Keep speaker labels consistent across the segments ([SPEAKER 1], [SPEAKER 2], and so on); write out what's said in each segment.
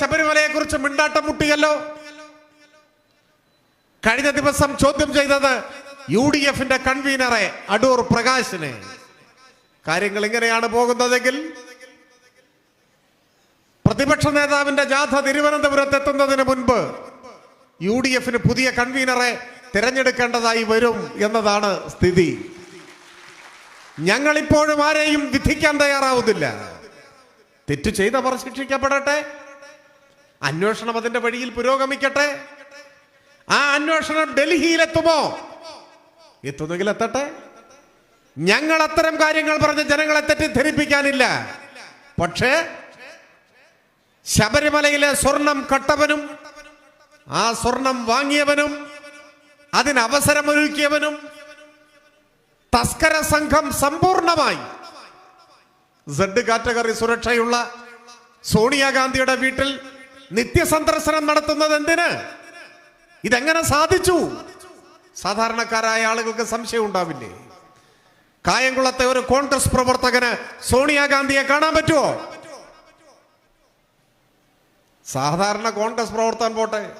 [SPEAKER 1] ശബരിമലയെ കുറിച്ച് മിണ്ടാട്ടം മുട്ടിയല്ലോ. കഴിഞ്ഞ ദിവസം ചോദ്യം ചെയ്തത് യു ഡി എഫിന്റെ കൺവീനറെ അടൂർ പ്രകാശിനെ. കാര്യങ്ങൾ ഇങ്ങനെയാണ് പോകുന്നതെങ്കിൽ പ്രതിപക്ഷ നേതാവിന്റെ ജാഥ തിരുവനന്തപുരത്ത് എത്തുന്നതിന് മുൻപ് യു ഡി എഫിന് പുതിയ കൺവീനറെ തിരഞ്ഞെടുക്കേണ്ടതായി വരും എന്നതാണ് സ്ഥിതി. ഞങ്ങളിപ്പോഴും ആരെയും വിധിക്കാൻ തയ്യാറാവുന്നില്ല. തെറ്റ് ചെയ്തവർ ശിക്ഷിക്കപ്പെടട്ടെ. അന്വേഷണം അതിന്റെ വഴിയിൽ പുരോഗമിക്കട്ടെ? ആ അന്വേഷണം ഡൽഹിയിലെത്തുമോ? എത്തുന്നെങ്കിൽ എത്തട്ടെ? ഞങ്ങൾ അത്തരം കാര്യങ്ങൾ പറഞ്ഞ് ജനങ്ങളെ തെറ്റിദ്ധരിപ്പിക്കാനില്ല. പക്ഷേ ശബരിമലയിലെ സ്വർണം കട്ടവനും ആ സ്വർണം വാങ്ങിയവനും അതിന് അവസരമൊരുക്കിയവനും തസ്കര സംഘം സമ്പൂർണമായി സെഡ് കാറ്റഗറി സുരക്ഷയുള്ള സോണിയാഗാന്ധിയുടെ വീട്ടിൽ നിത്യസന്ദർശനം നടത്തുന്നത് എന്തിന്? ഇതെങ്ങനെ സാധിച്ചു? സാധാരണക്കാരായ ആളുകൾക്ക് സംശയം ഉണ്ടാവില്ലേ? കായംകുളത്തെ ഒരു കോൺഗ്രസ് പ്രവർത്തകന് സോണിയാഗാന്ധിയെ കാണാൻ പറ്റുമോ സാധാരണ കോൺഗ്രസ് പ്രവർത്തകൻ പോട്ടെ.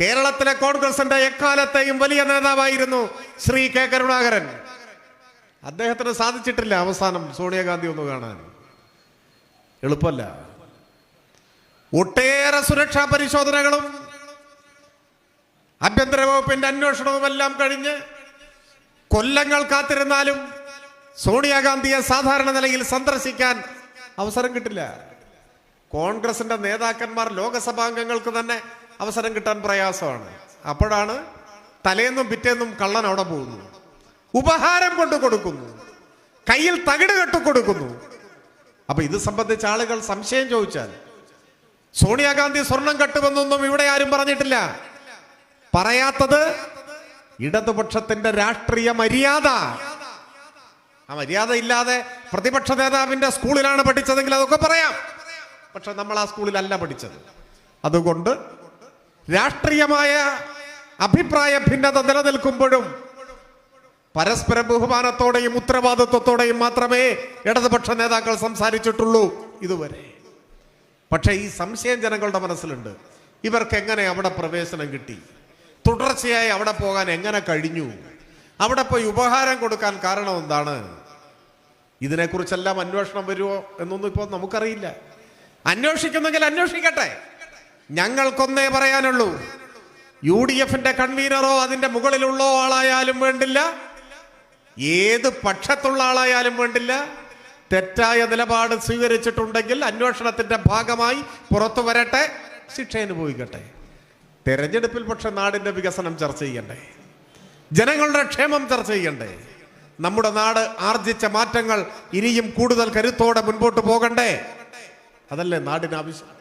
[SPEAKER 1] കേരളത്തിലെ കോൺഗ്രസിന്റെ എക്കാലത്തെയും വലിയ നേതാവായിരുന്നു ശ്രീ കെ കരുണാകരൻ. അദ്ദേഹത്തിന് സാധിച്ചിട്ടില്ല അവസാനം സോണിയാഗാന്ധി ഒന്ന് കാണാൻ. എളുപ്പമല്ല. ഒട്ടേറെ സുരക്ഷാ പരിശോധനകളും ആഭ്യന്തര വകുപ്പിന്റെ അന്വേഷണവും എല്ലാം കഴിഞ്ഞ് കൊല്ലങ്ങൾ കാത്തിരുന്നാലും സോണിയാഗാന്ധിയെ സാധാരണ നിലയിൽ സന്ദർശിക്കാൻ അവസരം കിട്ടില്ല. കോൺഗ്രസിന്റെ നേതാക്കന്മാർ ലോകസഭാംഗങ്ങൾക്ക് തന്നെ അവസരം കിട്ടാൻ പ്രയാസമാണ്. അപ്പോഴാണ് തലേന്നും പിറ്റേന്നും കള്ളൻ അവിടെ പോകുന്നു. ഉപഹാരം കൊണ്ട് കൊടുക്കുന്നു. കയ്യിൽ തകിട് കെട്ടു കൊടുക്കുന്നു. അപ്പൊ ഇത് സംബന്ധിച്ച് ആളുകൾ സംശയം ചോദിച്ചാൽ സോണിയാഗാന്ധി സ്വർണം കട്ടുമെന്നൊന്നും ഇവിടെ ആരും പറഞ്ഞിട്ടില്ല. പറയാത്തത് ഇടതുപക്ഷത്തിന്റെ രാഷ്ട്രീയ മര്യാദ. ആ മര്യാദ ഇല്ലാതെ പ്രതിപക്ഷ നേതാവിന്റെ സ്കൂളിലാണ് പഠിച്ചതെങ്കിൽ അതൊക്കെ പറയാം. പക്ഷെ നമ്മൾ ആ സ്കൂളിലല്ല പഠിച്ചത്. അതുകൊണ്ട് രാഷ്ട്രീയമായ അഭിപ്രായ ഭിന്നത നിലനിൽക്കുമ്പോഴും പരസ്പര ബഹുമാനത്തോടെയും ഉത്തരവാദിത്വത്തോടെയും മാത്രമേ ഇടതുപക്ഷ നേതാക്കൾ സംസാരിച്ചിട്ടുള്ളൂ ഇതുവരെ. പക്ഷേ ഈ സംശയം ജനങ്ങളുടെ മനസ്സിലുണ്ട്. ഇവർക്ക് എങ്ങനെ അവിടെ പ്രവേശനം കിട്ടി? തുടർച്ചയായി അവിടെ പോകാൻ എങ്ങനെ കഴിഞ്ഞു? അവിടെ പോയി ഉപഹാരം കൊടുക്കാൻ കാരണം എന്താണ്? ഇതിനെക്കുറിച്ചെല്ലാം അന്വേഷണം വരുമോ എന്നൊന്നും ഇപ്പോൾ നമുക്കറിയില്ല. അന്വേഷിക്കുന്നെങ്കിൽ അന്വേഷിക്കട്ടെ. ഞങ്ങൾക്കൊന്നേ പറയാനുള്ളൂ. യു ഡി എഫിന്റെ കൺവീനറോ അതിന്റെ മുകളിലുള്ള ആളായാലും വേണ്ടില്ല. ഏത് പക്ഷത്തുള്ള ആളായാലും വേണ്ടില്ല. തെറ്റായ നിലപാട് സ്വീകരിച്ചിട്ടുണ്ടെങ്കിൽ അന്വേഷണത്തിന്റെ ഭാഗമായി പുറത്തു വരട്ടെ ശിക്ഷ അനുഭവിക്കട്ടെ തെരഞ്ഞെടുപ്പിൽ പക്ഷെ നാടിന്റെ വികസനം ചർച്ച ചെയ്യണ്ടേ? ജനങ്ങളുടെ ക്ഷേമം ചർച്ച ചെയ്യണ്ടേ? നമ്മുടെ നാട് ആർജിച്ച മാറ്റങ്ങൾ ഇനിയും കൂടുതൽ കരുത്തോടെ മുൻപോട്ട് പോകണ്ടേ? അതല്ലേ നാടിന് ആവശ്യം?